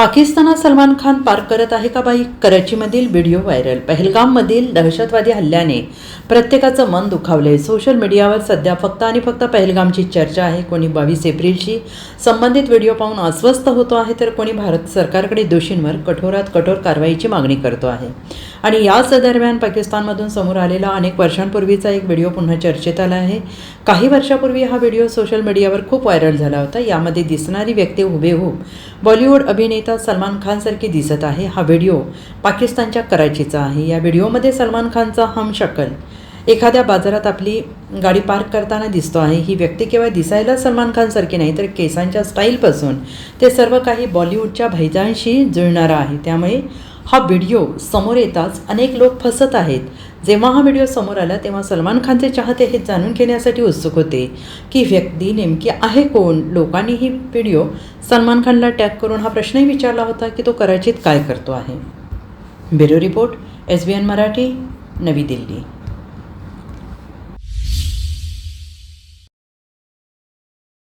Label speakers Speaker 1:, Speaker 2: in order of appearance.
Speaker 1: पाकिस्तानात सलमान खान पार्क करत आहे का बाई? कराचीमधील व्हिडिओ व्हायरल. पहलगाममधील दहशतवादी हल्ल्याने प्रत्येकाचं मन दुखावलंय. सोशल मीडियावर सध्या फक्त आणि फक्त पहलगामची चर्चा आहे. कोणी बावीस एप्रिलशी संबंधित व्हिडिओ पाहून अस्वस्थ होतो आहे तर कोणी भारत सरकारकडे दोषींवर कठोरात कठोर कारवाईची मागणी करतो आहे. आणि याच दरम्यान पाकिस्तानमधून समोर आलेला अनेक वर्षांपूर्वीचा एक व्हिडिओ पुन्हा चर्चेत आला आहे. काही वर्षापूर्वी हा व्हिडिओ सोशल मीडियावर खूप व्हायरल झाला होता. यामध्ये दिसणारी व्यक्ती हुबेहूब बॉलिवूड अभिनेता सलमान खानसारखी दिसत आहे. हा व्हिडिओ पाकिस्तानच्या कराचीचा आहे. या व्हिडिओमध्ये सलमान खानचा हम शकल एखाद्या बाजारात आपली गाडी पार्क करताना दिसतो आहे. ही व्यक्ती केवळ दिसायला सलमान खानसारखी नाही तर केसांच्या स्टाईलपासून. ते सर्व काही बॉलिवूडच्या भैजांशी जुळणारा आहे. त्यामुळे हा व्हिडिओ समोर येताच अनेक लोक फसत आहेत. जेव्हा हा व्हिडिओ समोर आला तेव्हा सलमान खानचे चाहते हे जाणून घेण्यासाठी उत्सुक होते की व्यक्ती नेमकी आहे कोण? लोकांनी ही व्हिडिओ सलमान खानला टॅग करून हा प्रश्नही विचारला होता की तो कराचीत काय करतो आहे. Bureau report S B N Marathi नवी दिल्ली.